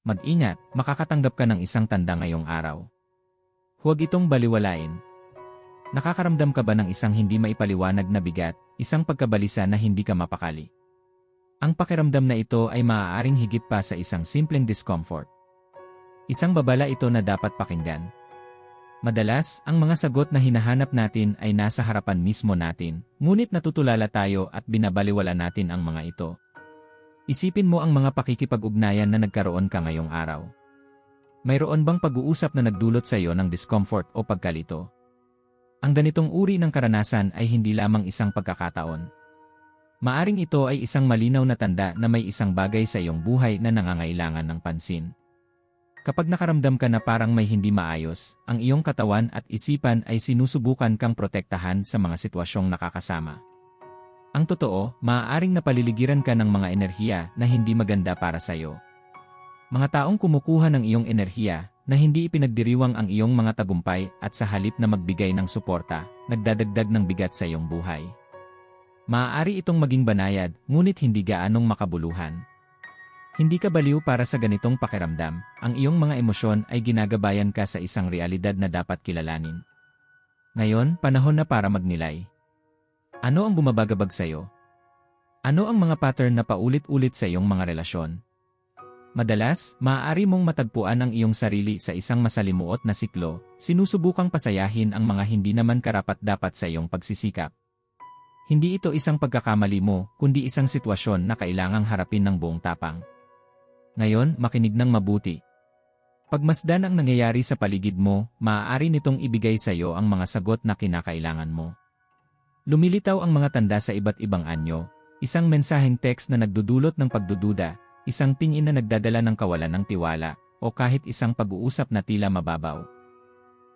Mag-ingat, makakatanggap ka ng isang tanda ngayong araw. Huwag itong baliwalain. Nakakaramdam ka ba ng isang hindi maipaliwanag na bigat, isang pagkabalisa na hindi ka mapakali? Ang pakiramdam na ito ay maaaring higit pa sa isang simpleng discomfort. Isang babala ito na dapat pakinggan. Madalas, ang mga sagot na hinahanap natin ay nasa harapan mismo natin, ngunit natutulala tayo at binabaliwala natin ang mga ito. Isipin mo ang mga pakikipag-ugnayan na nagkaroon ka ngayong araw. Mayroon bang pag-uusap na nagdulot sa iyo ng discomfort o pagkalito? Ang ganitong uri ng karanasan ay hindi lamang isang pagkakataon. Maaring ito ay isang malinaw na tanda na may isang bagay sa iyong buhay na nangangailangan ng pansin. Kapag nakaramdam ka na parang may hindi maayos, ang iyong katawan at isipan ay sinusubukan kang protektahan sa mga sitwasyong nakakasama. Ang totoo, maaaring napaliligiran ka ng mga enerhiya na hindi maganda para sa iyo. Mga taong kumukuha ng iyong enerhiya na hindi ipinagdiriwang ang iyong mga tagumpay at sa halip na magbigay ng suporta, nagdadagdag ng bigat sa iyong buhay. Maaari itong maging banayad, ngunit hindi gaanong makabuluhan. Hindi ka baliw para sa ganitong pakiramdam, ang iyong mga emosyon ay ginagabayan ka sa isang realidad na dapat kilalanin. Ngayon, panahon na para magnilay. Ano ang bumabagabag sa iyo? Ano ang mga pattern na paulit-ulit sa iyong mga relasyon? Madalas, maaari mong matagpuan ang iyong sarili sa isang masalimuot na siklo, sinusubukang pasayahin ang mga hindi naman karapat-dapat sa iyong pagsisikap. Hindi ito isang pagkakamali mo, kundi isang sitwasyon na kailangang harapin ng buong tapang. Ngayon, makinig ng mabuti. Pagmasdan ang nangyayari sa paligid mo, maaari nitong ibigay sa iyo ang mga sagot na kinakailangan mo. Lumilitaw ang mga tanda sa iba't ibang anyo, isang mensaheng text na nagdudulot ng pagdududa, isang tingin na nagdadala ng kawalan ng tiwala, o kahit isang pag-uusap na tila mababaw.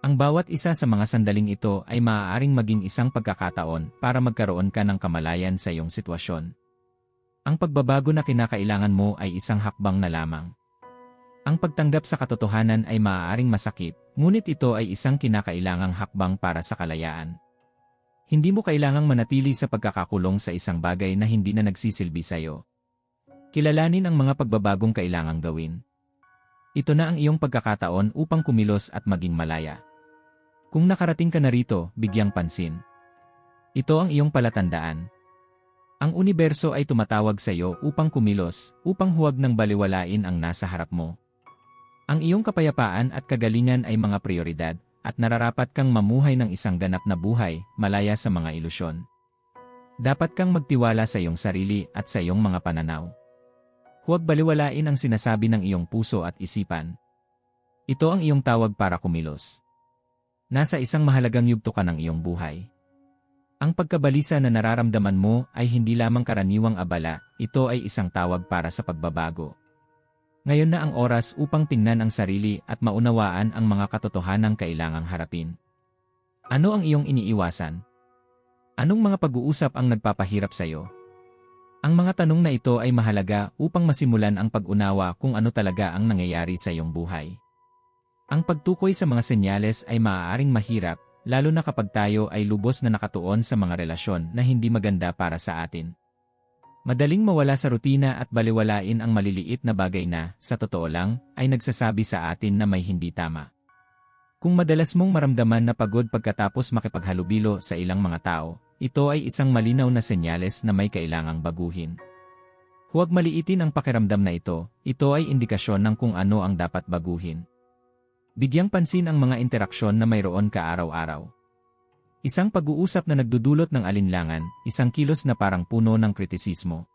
Ang bawat isa sa mga sandaling ito ay maaaring maging isang pagkakataon para magkaroon ka ng kamalayan sa iyong sitwasyon. Ang pagbabago na kinakailangan mo ay isang hakbang na lamang. Ang pagtanggap sa katotohanan ay maaaring masakit, ngunit ito ay isang kinakailangang hakbang para sa kalayaan. Hindi mo kailangang manatili sa pagkakakulong sa isang bagay na hindi na nagsisilbi sa iyo. Kilalanin ang mga pagbabagong kailangang gawin. Ito na ang iyong pagkakataon upang kumilos at maging malaya. Kung nakarating ka na rito, bigyang pansin. Ito ang iyong palatandaan. Ang universo ay tumatawag sa iyo upang kumilos, upang huwag nang baliwalain ang nasa harap mo. Ang iyong kapayapaan at kagalingan ay mga prioridad, at nararapat kang mamuhay ng isang ganap na buhay, malaya sa mga ilusyon. Dapat kang magtiwala sa iyong sarili at sa iyong mga pananaw. Huwag baliwalain ang sinasabi ng iyong puso at isipan. Ito ang iyong tawag para kumilos. Nasa isang mahalagang yugto ka ng iyong buhay. Ang pagkabalisa na nararamdaman mo ay hindi lamang karaniwang abala, ito ay isang tawag para sa pagbabago. Ngayon na ang oras upang tingnan ang sarili at maunawaan ang mga katotohanang kailangang harapin. Ano ang iyong iniiwasan? Anong mga pag-uusap ang nagpapahirap sa iyo? Ang mga tanong na ito ay mahalaga upang masimulan ang pag-unawa kung ano talaga ang nangyayari sa iyong buhay. Ang pagtukoy sa mga senyales ay maaaring mahirap, lalo na kapag tayo ay lubos na nakatuon sa mga relasyon na hindi maganda para sa atin. Madaling mawala sa rutina at baliwalain ang maliliit na bagay na, sa totoo lang, ay nagsasabi sa atin na may hindi tama. Kung madalas mong maramdaman na pagod pagkatapos makipaghalubilo sa ilang mga tao, ito ay isang malinaw na senyales na may kailangang baguhin. Huwag maliitin ang pakiramdam na ito, ito ay indikasyon ng kung ano ang dapat baguhin. Bigyang pansin ang mga interaksyon na mayroon ka araw-araw. Isang pag-uusap na nagdudulot ng alinlangan, isang kilos na parang puno ng kritisismo.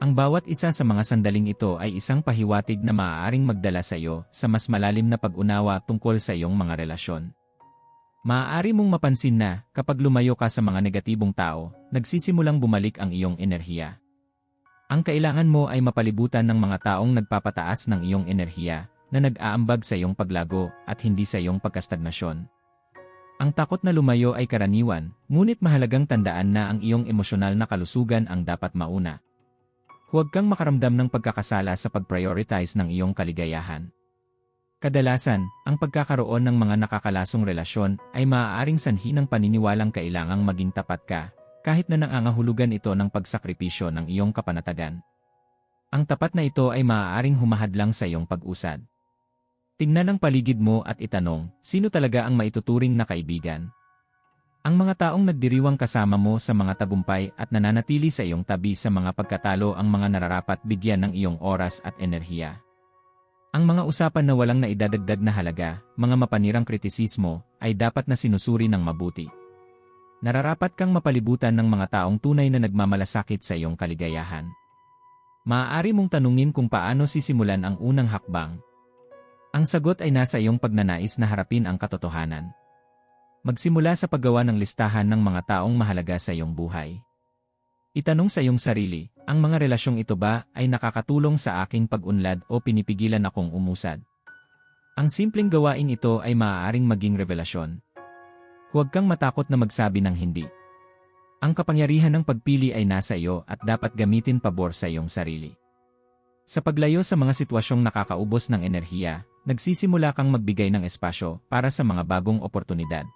Ang bawat isa sa mga sandaling ito ay isang pahiwatig na maaaring magdala sa iyo sa mas malalim na pag-unawa tungkol sa iyong mga relasyon. Maaari mong mapansin na, kapag lumayo ka sa mga negatibong tao, nagsisimulang bumalik ang iyong enerhiya. Ang kailangan mo ay mapalibutan ng mga taong nagpapataas ng iyong enerhiya, na nag-aambag sa iyong paglago at hindi sa iyong pagkastagnasyon. Ang takot na lumayo ay karaniwan, ngunit mahalagang tandaan na ang iyong emosyonal na kalusugan ang dapat mauna. Huwag kang makaramdam ng pagkakasala sa pag-prioritize ng iyong kaligayahan. Kadalasan, ang pagkakaroon ng mga nakakalasong relasyon ay maaaring sanhi ng paniniwalang kailangang maging tapat ka, kahit na nangangahulugan ito ng pagsakripisyo ng iyong kapanatagan. Ang tapat na ito ay maaaring humahadlang sa iyong pag-usad. Tingnan ang paligid mo at itanong, sino talaga ang maituturing na kaibigan? Ang mga taong nagdiriwang kasama mo sa mga tagumpay at nananatili sa iyong tabi sa mga pagkatalo ang mga nararapat bigyan ng iyong oras at enerhiya. Ang mga usapan na walang naidadagdag na halaga, mga mapanirang kritisismo, ay dapat na sinusuri ng mabuti. Nararapat kang mapalibutan ng mga taong tunay na nagmamalasakit sa iyong kaligayahan. Maaari mong tanungin kung paano sisimulan ang unang hakbang. Ang sagot ay nasa iyong pagnanais na harapin ang katotohanan. Magsimula sa paggawa ng listahan ng mga taong mahalaga sa iyong buhay. Itanong sa iyong sarili, ang mga relasyong ito ba ay nakakatulong sa aking pag-unlad o pinipigilan akong umusad? Ang simpleng gawain ito ay maaaring maging revelasyon. Huwag kang matakot na magsabi ng hindi. Ang kapangyarihan ng pagpili ay nasa iyo at dapat gamitin pabor sa iyong sarili. Sa paglayo sa mga sitwasyong nakakaubos ng enerhiya, nagsisimula kang magbigay ng espasyo para sa mga bagong oportunidad.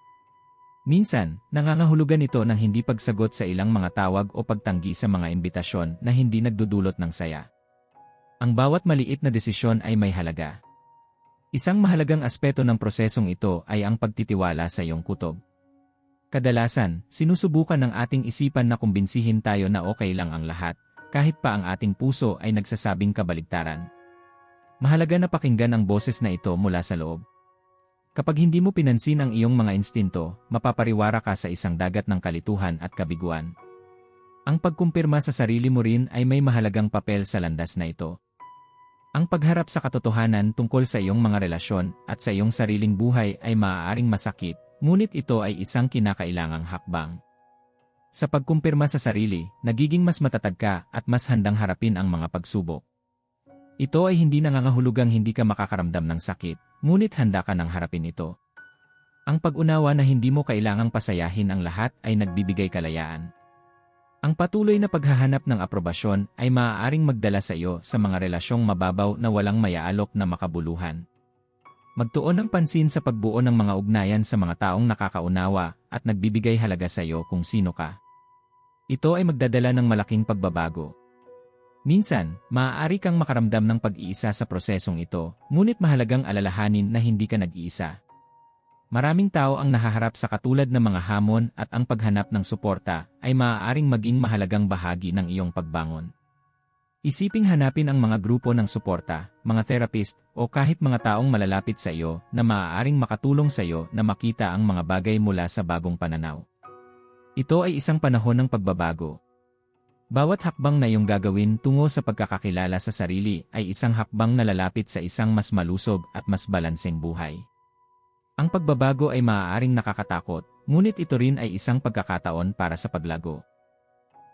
Minsan, nangangahulugan ito ng hindi pagsagot sa ilang mga tawag o pagtanggi sa mga imbitasyon na hindi nagdudulot ng saya. Ang bawat maliit na desisyon ay may halaga. Isang mahalagang aspeto ng prosesong ito ay ang pagtitiwala sa iyong kutob. Kadalasan, sinusubukan ng ating isipan na kumbinsihin tayo na okay lang ang lahat, kahit pa ang ating puso ay nagsasabing kabaligtaran. Mahalaga na pakinggan ang boses na ito mula sa loob. Kapag hindi mo pinansin ang iyong mga instinto, mapapariwara ka sa isang dagat ng kalituhan at kabiguan. Ang pagkumpirma sa sarili mo rin ay may mahalagang papel sa landas na ito. Ang pagharap sa katotohanan tungkol sa iyong mga relasyon at sa iyong sariling buhay ay maaaring masakit, ngunit ito ay isang kinakailangang hakbang. Sa pagkumpirma sa sarili, nagiging mas matatag ka at mas handang harapin ang mga pagsubok. Ito ay hindi nangangahulugang hindi ka makakaramdam ng sakit, ngunit handa ka nang harapin ito. Ang pag-unawa na hindi mo kailangang pasayahin ang lahat ay nagbibigay kalayaan. Ang patuloy na paghahanap ng aprobasyon ay maaaring magdala sa iyo sa mga relasyong mababaw na walang mayaalok na makabuluhan. Magtuon ng pansin sa pagbuo ng mga ugnayan sa mga taong nakakaunawa at nagbibigay halaga sa iyo kung sino ka. Ito ay magdadala ng malaking pagbabago. Minsan, maaari kang makaramdam ng pag-iisa sa prosesong ito, ngunit mahalagang alalahanin na hindi ka nag-iisa. Maraming tao ang nahaharap sa katulad ng mga hamon at ang paghanap ng suporta ay maaaring maging mahalagang bahagi ng iyong pagbangon. Isiping hanapin ang mga grupo ng suporta, mga therapist, o kahit mga taong malalapit sa iyo na maaaring makatulong sa iyo na makita ang mga bagay mula sa bagong pananaw. Ito ay isang panahon ng pagbabago, bawat hakbang na iyong gagawin tungo sa pagkakakilala sa sarili ay isang hakbang na lalapit sa isang mas malusog at mas balanseng buhay. Ang pagbabago ay maaaring nakakatakot, ngunit ito rin ay isang pagkakataon para sa paglago.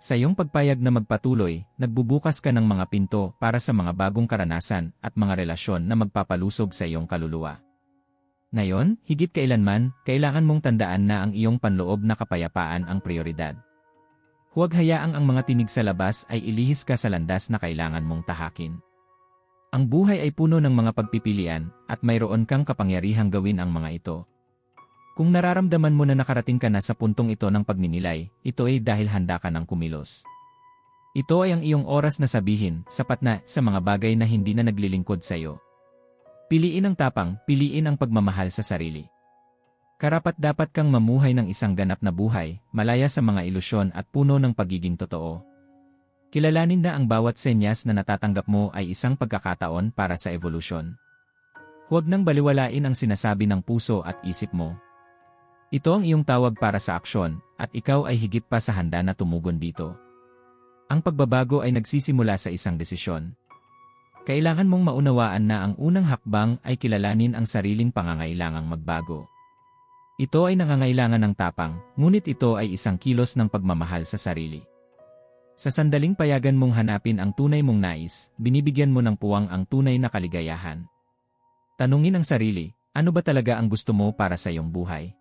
Sa iyong pagpayag na magpatuloy, nagbubukas ka ng mga pinto para sa mga bagong karanasan at mga relasyon na magpapalusog sa iyong kaluluwa. Ngayon, higit kailanman, kailangan mong tandaan na ang iyong panloob na kapayapaan ang prioridad. Huwag hayaang ang mga tinig sa labas ay ilihis ka sa landas na kailangan mong tahakin. Ang buhay ay puno ng mga pagpipilian at mayroon kang kapangyarihang gawin ang mga ito. Kung nararamdaman mo na nakarating ka na sa puntong ito ng pagninilay, ito ay dahil handa ka ng kumilos. Ito ay ang iyong oras na sabihin, sapat na, sa mga bagay na hindi na naglilingkod sa iyo. Piliin ang tapang, piliin ang pagmamahal sa sarili. Karapat dapat kang mamuhay ng isang ganap na buhay, malaya sa mga ilusyon at puno ng pagiging totoo. Kilalanin na ang bawat senyas na natatanggap mo ay isang pagkakataon para sa evolusyon. Huwag nang baliwalain ang sinasabi ng puso at isip mo. Ito ang iyong tawag para sa aksyon, at ikaw ay higit pa sa handa na tumugon dito. Ang pagbabago ay nagsisimula sa isang desisyon. Kailangan mong maunawaan na ang unang hakbang ay kilalanin ang sariling pangangailangang magbago. Ito ay nangangailangan ng tapang, ngunit ito ay isang kilos ng pagmamahal sa sarili. Sa sandaling payagan mong hanapin ang tunay mong nais, binibigyan mo ng puwang ang tunay na kaligayahan. Tanungin ang sarili, ano ba talaga ang gusto mo para sa iyong buhay?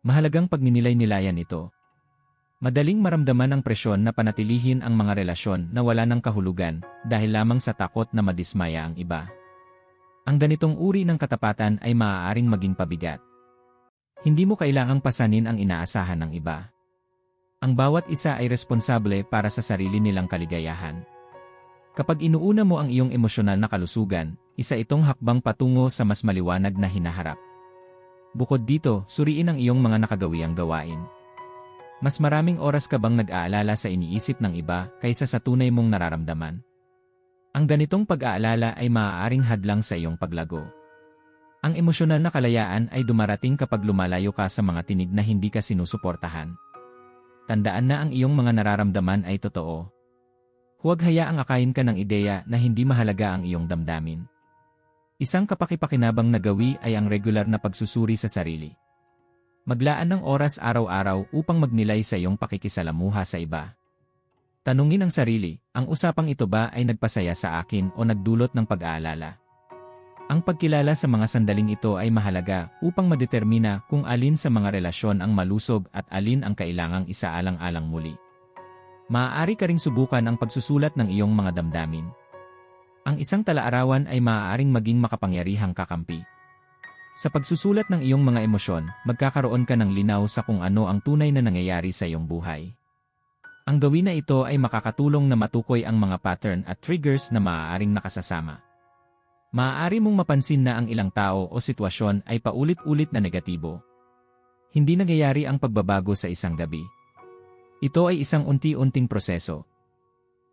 Mahalagang pagninilay-nilayan ito. Madaling maramdaman ang presyon na panatilihin ang mga relasyon na wala ng kahulugan dahil lamang sa takot na madismaya ang iba. Ang ganitong uri ng katapatan ay maaaring maging pabigat. Hindi mo kailangang pasanin ang inaasahan ng iba. Ang bawat isa ay responsable para sa sarili nilang kaligayahan. Kapag inuuna mo ang iyong emosyonal na kalusugan, isa itong hakbang patungo sa mas maliwanag na hinaharap. Bukod dito, suriin ang iyong mga nakagawiang gawain. Mas maraming oras ka bang nag-aalala sa iniisip ng iba kaysa sa tunay mong nararamdaman? Ang ganitong pag-aalala ay maaaring hadlang sa iyong paglago. Ang emosyonal na kalayaan ay dumarating kapag lumalayo ka sa mga tinig na hindi ka sinusuportahan. Tandaan na ang iyong mga nararamdaman ay totoo. Huwag hayaang akayin ka ng ideya na hindi mahalaga ang iyong damdamin. Isang kapakipakinabang na gawi ay ang regular na pagsusuri sa sarili. Maglaan ng oras araw-araw upang magnilay sa iyong pakikisalamuha sa iba. Tanungin ang sarili, ang usapang ito ba ay nagpasaya sa akin o nagdulot ng pag-aalala? Ang pagkilala sa mga sandaling ito ay mahalaga upang madetermina kung alin sa mga relasyon ang malusog at alin ang kailangang isaalang-alang muli. Maaari ka ring subukan ang pagsusulat ng iyong mga damdamin. Ang isang talaarawan ay maaaring maging makapangyarihang kakampi. Sa pagsusulat ng iyong mga emosyon, magkakaroon ka ng linaw sa kung ano ang tunay na nangyayari sa iyong buhay. Ang gawin na ito ay makakatulong na matukoy ang mga pattern at triggers na maaaring nakasasama. Maaari mong mapansin na ang ilang tao o sitwasyon ay paulit-ulit na negatibo. Hindi nangyayari ang pagbabago sa isang gabi. Ito ay isang unti-unting proseso,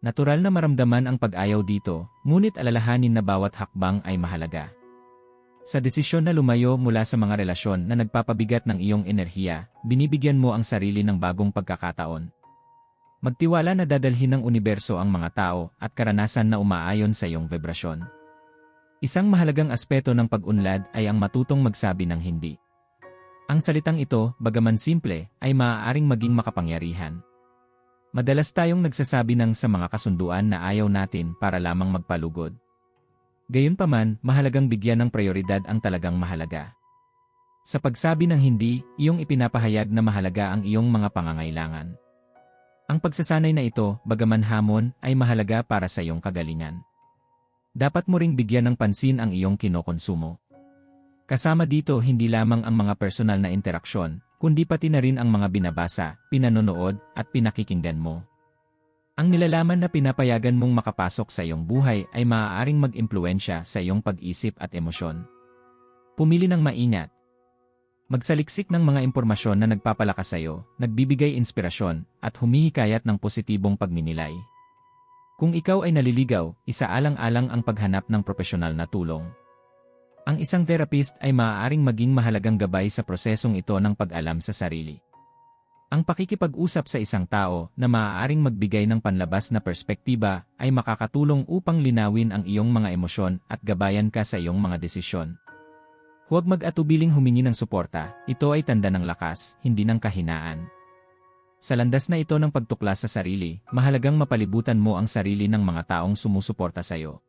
Natural na maramdaman ang pag-ayaw dito, ngunit alalahanin na bawat hakbang ay mahalaga. Sa desisyon na lumayo mula sa mga relasyon na nagpapabigat ng iyong enerhiya, binibigyan mo ang sarili ng bagong pagkakataon. Magtiwala na dadalhin ng universo ang mga tao at karanasan na umaayon sa iyong vibrasyon. Isang mahalagang aspeto ng pag-unlad ay ang matutong magsabi ng hindi. Ang salitang ito, bagaman simple, ay maaaring maging makapangyarihan. Madalas tayong nagsasabi ng sa mga kasunduan na ayaw natin para lamang magpalugod. Gayunpaman, mahalagang bigyan ng prioridad ang talagang mahalaga. Sa pagsabi ng hindi, iyong ipinapahayag na mahalaga ang iyong mga pangangailangan. Ang pagsasanay na ito, bagaman hamon, ay mahalaga para sa iyong kagalingan. Dapat mo ring bigyan ng pansin ang iyong kinokonsumo. Kasama dito hindi lamang ang mga personal na interaksyon, kundi pati na rin ang mga binabasa, pinanonood, at pinakikinggan mo. Ang nilalaman na pinapayagan mong makapasok sa iyong buhay ay maaaring mag-impluensya sa iyong pag-isip at emosyon. Pumili ng maingat. Magsaliksik ng mga impormasyon na nagpapalakas sa iyo, nagbibigay inspirasyon, at humihikayat ng positibong pagninilay. Kung ikaw ay naliligaw, isaalang-alang ang paghanap ng profesional na tulong. Ang isang therapist ay maaaring maging mahalagang gabay sa prosesong ito ng pag-alam sa sarili. Ang pakikipag-usap sa isang tao na maaaring magbigay ng panlabas na perspektiba ay makakatulong upang linawin ang iyong mga emosyon at gabayan ka sa iyong mga desisyon. Huwag mag-atubiling humingi ng suporta, ito ay tanda ng lakas, hindi ng kahinaan. Sa landas na ito ng pagtuklas sa sarili, mahalagang mapalibutan mo ang sarili ng mga taong sumusuporta sa iyo.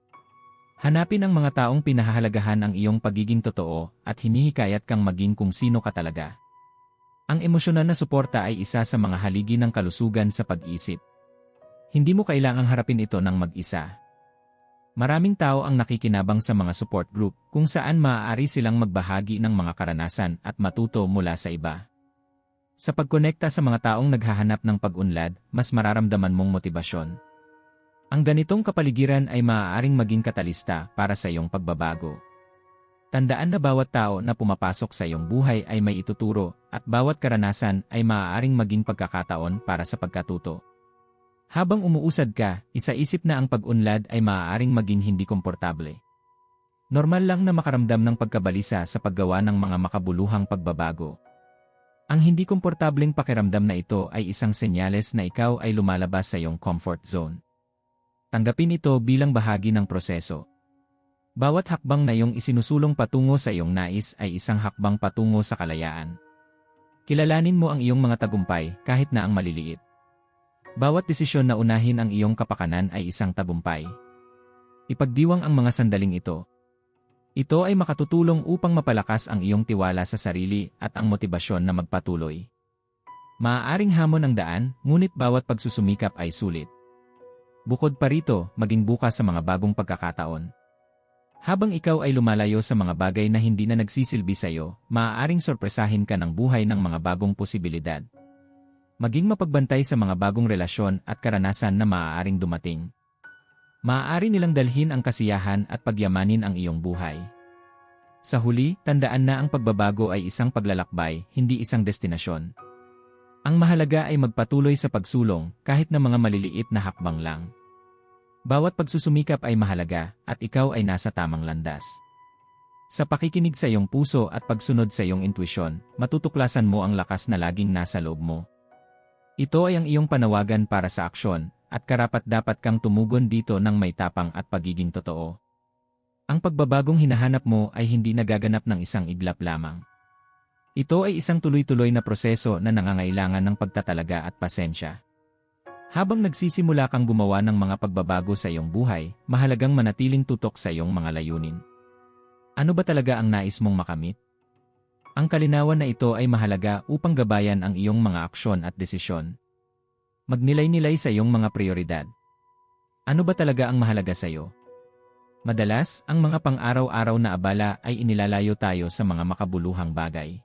Hanapin ang mga taong pinahahalagahan ang iyong pagiging totoo at hinihikayat kang maging kung sino ka talaga. Ang emosyonal na suporta ay isa sa mga haligi ng kalusugan sa pag-isip. Hindi mo kailangang harapin ito ng mag-isa. Maraming tao ang nakikinabang sa mga support group kung saan maaari silang magbahagi ng mga karanasan at matuto mula sa iba. Sa pagkonekta sa mga taong naghahanap ng pag-unlad, mas mararamdaman mong motibasyon. Ang ganitong kapaligiran ay maaaring maging katalista para sa iyong pagbabago. Tandaan na bawat tao na pumapasok sa iyong buhay ay may ituturo at bawat karanasan ay maaaring maging pagkakataon para sa pagkatuto. Habang umuusad ka, isaisip na ang pag-unlad ay maaaring maging hindi komportable. Normal lang na makaramdam ng pagkabalisa sa paggawa ng mga makabuluhang pagbabago. Ang hindi komportableng pakiramdam na ito ay isang senyales na ikaw ay lumalabas sa iyong comfort zone. Tanggapin ito bilang bahagi ng proseso. Bawat hakbang na iyong isinusulong patungo sa iyong nais ay isang hakbang patungo sa kalayaan. Kilalanin mo ang iyong mga tagumpay kahit na ang maliliit. Bawat desisyon na unahin ang iyong kapakanan ay isang tagumpay. Ipagdiwang ang mga sandaling ito. Ito ay makatutulong upang mapalakas ang iyong tiwala sa sarili at ang motibasyon na magpatuloy. Maaaring hamon ang daan, ngunit bawat pagsusumikap ay sulit. Bukod pa rito, maging bukas sa mga bagong pagkakataon. Habang ikaw ay lumalayo sa mga bagay na hindi na nagsisilbi sa iyo, maaaring sorpresahin ka ng buhay ng mga bagong posibilidad. Maging mapagbantay sa mga bagong relasyon at karanasan na maaaring dumating. Maaari nilang dalhin ang kasiyahan at pagyamanin ang iyong buhay. Sa huli, tandaan na ang pagbabago ay isang paglalakbay, hindi isang destinasyon. Ang mahalaga ay magpatuloy sa pagsulong kahit na mga maliliit na hakbang lang. Bawat pagsusumikap ay mahalaga at ikaw ay nasa tamang landas. Sa pakikinig sa iyong puso at pagsunod sa iyong intuisyon, matutuklasan mo ang lakas na laging nasa loob mo. Ito ay ang iyong panawagan para sa aksyon, at karapat-dapat kang tumugon dito ng may tapang at pagiging totoo. Ang pagbabagong hinahanap mo ay hindi nagaganap ng isang iglap lamang. Ito ay isang tuloy-tuloy na proseso na nangangailangan ng pagtatalaga at pasensya. Habang nagsisimula kang gumawa ng mga pagbabago sa iyong buhay, mahalagang manatiling tutok sa iyong mga layunin. Ano ba talaga ang nais mong makamit? Ang kalinawan na ito ay mahalaga upang gabayan ang iyong mga aksyon at desisyon. Magnilay-nilay sa iyong mga prioridad. Ano ba talaga ang mahalaga sa iyo? Madalas, ang mga pang-araw-araw na abala ay inilalayo tayo sa mga makabuluhang bagay.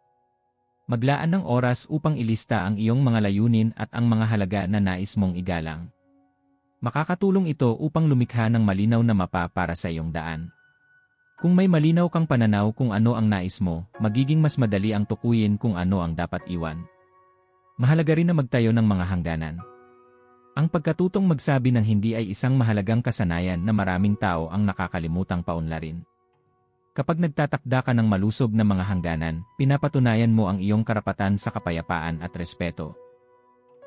Maglaan ng oras upang ilista ang iyong mga layunin at ang mga halaga na nais mong igalang. Makakatulong ito upang lumikha ng malinaw na mapa para sa iyong daan. Kung may malinaw kang pananaw kung ano ang nais mo, magiging mas madali ang tukuyin kung ano ang dapat iwan. Mahalaga rin na magtayo ng mga hangganan. Ang pagkatutong magsabi ng hindi ay isang mahalagang kasanayan na maraming tao ang nakakalimutang paunlarin. Kapag nagtatakda ka ng malusog na mga hangganan, pinapatunayan mo ang iyong karapatan sa kapayapaan at respeto.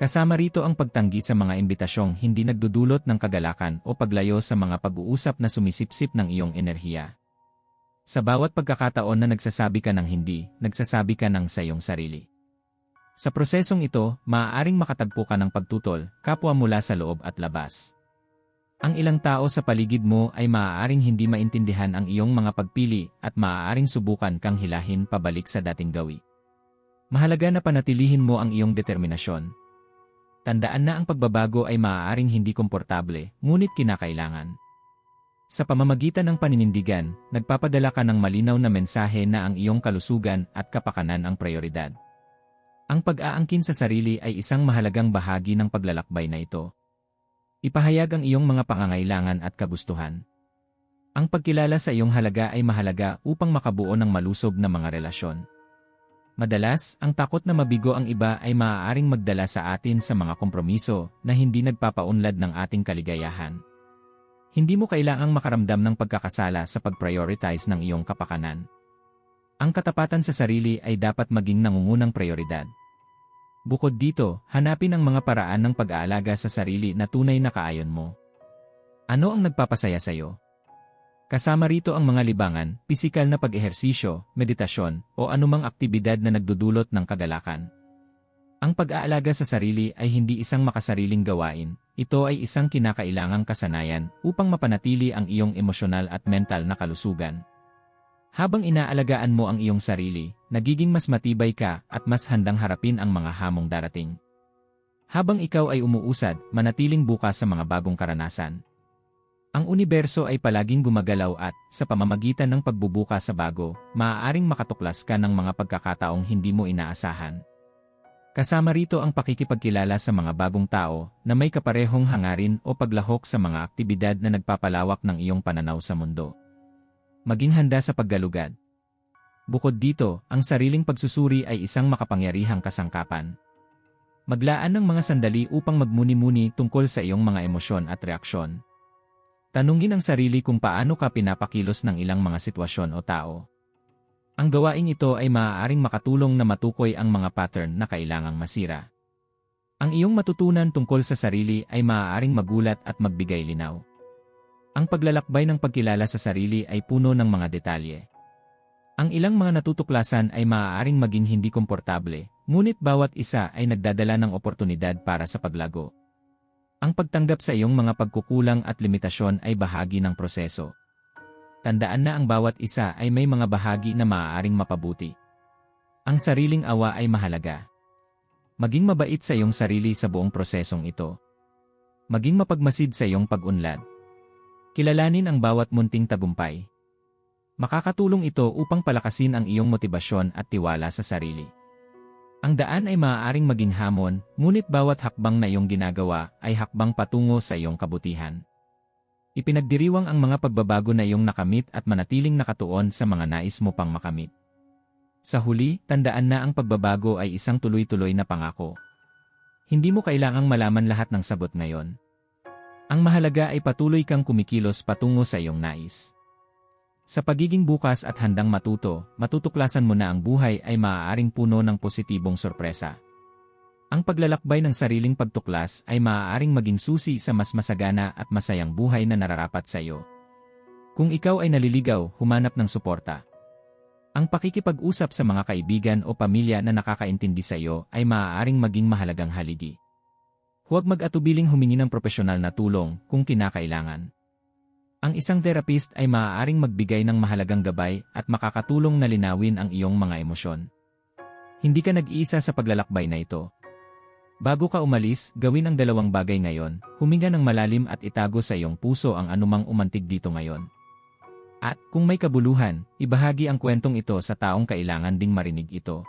Kasama rito ang pagtanggi sa mga imbitasyong hindi nagdudulot ng kagalakan o paglayo sa mga pag-uusap na sumisipsip ng iyong enerhiya. Sa bawat pagkakataon na nagsasabi ka ng hindi, nagsasabi ka ng sa iyong sarili. Sa prosesong ito, maaaring makatagpo ka ng pagtutol, kapwa mula sa loob at labas. Ang ilang tao sa paligid mo ay maaaring hindi maintindihan ang iyong mga pagpili at maaaring subukan kang hilahin pabalik sa dating gawi. Mahalaga na panatilihin mo ang iyong determinasyon. Tandaan na ang pagbabago ay maaaring hindi komportable, ngunit kinakailangan. Sa pamamagitan ng paninindigan, nagpapadala ka ng malinaw na mensahe na ang iyong kalusugan at kapakanan ang prioridad. Ang pag-aangkin sa sarili ay isang mahalagang bahagi ng paglalakbay na ito. Ipahayag ang iyong mga pangangailangan at kagustuhan. Ang pagkilala sa iyong halaga ay mahalaga upang makabuo ng malusog na mga relasyon. Madalas, ang takot na mabigo ang iba ay maaaring magdala sa atin sa mga kompromiso na hindi nagpapaunlad ng ating kaligayahan. Hindi mo kailangang makaramdam ng pagkakasala sa pag-prioritize ng iyong kapakanan. Ang katapatan sa sarili ay dapat maging nangungunang prioridad. Bukod dito, hanapin ang mga paraan ng pag-aalaga sa sarili na tunay na kaayon mo. Ano ang nagpapasaya sa iyo? Kasama rito ang mga libangan, pisikal na pag-ehersisyo, meditasyon, o anumang aktibidad na nagdudulot ng kagalakan. Ang pag-aalaga sa sarili ay hindi isang makasariling gawain, ito ay isang kinakailangang kasanayan upang mapanatili ang iyong emosyonal at mental na kalusugan. Habang inaalagaan mo ang iyong sarili, nagiging mas matibay ka at mas handang harapin ang mga hamong darating. Habang ikaw ay umuusad, manatiling bukas sa mga bagong karanasan. Ang universo ay palaging gumagalaw at, sa pamamagitan ng pagbubuka sa bago, maaaring makatuklas ka ng mga pagkakataong hindi mo inaasahan. Kasama rito ang pakikipagkilala sa mga bagong tao na may kaparehong hangarin o paglahok sa mga aktibidad na nagpapalawak ng iyong pananaw sa mundo. Maging handa sa paggalugad. Bukod dito, ang sariling pagsusuri ay isang makapangyarihang kasangkapan. Maglaan ng mga sandali upang magmuni-muni tungkol sa iyong mga emosyon at reaksyon. Tanungin ang sarili kung paano ka pinapakilos ng ilang mga sitwasyon o tao. Ang gawaing ito ay maaaring makatulong na matukoy ang mga pattern na kailangang masira. Ang iyong matutunan tungkol sa sarili ay maaaring magulat at magbigay linaw. Ang paglalakbay ng pagkilala sa sarili ay puno ng mga detalye. Ang ilang mga natutuklasan ay maaaring maging hindi komportable, ngunit bawat isa ay nagdadala ng oportunidad para sa paglago. Ang pagtanggap sa iyong mga pagkukulang at limitasyon ay bahagi ng proseso tandaan na ang bawat isa ay may mga bahagi na maaaring mapabuti. Ang sariling awa ay mahalaga. Maging mabait sa iyong sarili sa buong prosesong ito. Maging mapagmasid sa iyong pag-unlad. Kilalanin ang bawat munting tagumpay. Makakatulong ito upang palakasin ang iyong motibasyon at tiwala sa sarili. Ang daan ay maaaring maging hamon, ngunit bawat hakbang na iyong ginagawa ay hakbang patungo sa iyong kabutihan. Ipinagdiriwang ang mga pagbabago na iyong nakamit at manatiling nakatuon sa mga nais mo pang makamit. Sa huli, tandaan na ang pagbabago ay isang tuloy-tuloy na pangako. Hindi mo kailangang malaman lahat ng sagot ngayon. Ang mahalaga ay patuloy kang kumikilos patungo sa iyong nais. Sa pagiging bukas at handang matuto, matutuklasan mo na ang buhay ay maaaring puno ng positibong sorpresa. Ang paglalakbay ng sariling pagtuklas ay maaaring maging susi sa mas masagana at masayang buhay na nararapat sa iyo. Kung ikaw ay naliligaw, humanap ng suporta. Ang pakikipag-usap sa mga kaibigan o pamilya na nakakaintindi sa iyo ay maaaring maging mahalagang haligi. Huwag mag-atubiling humingi ng profesional na tulong kung kinakailangan. Ang isang therapist ay maaaring magbigay ng mahalagang gabay at makakatulong na linawin ang iyong mga emosyon. Hindi ka nag-iisa sa paglalakbay na ito. Bago ka umalis, gawin ang dalawang bagay ngayon, huminga ng malalim at itago sa iyong puso ang anumang umantig dito ngayon. At, kung may kabuluhan, ibahagi ang kwentong ito sa taong kailangan ding marinig ito.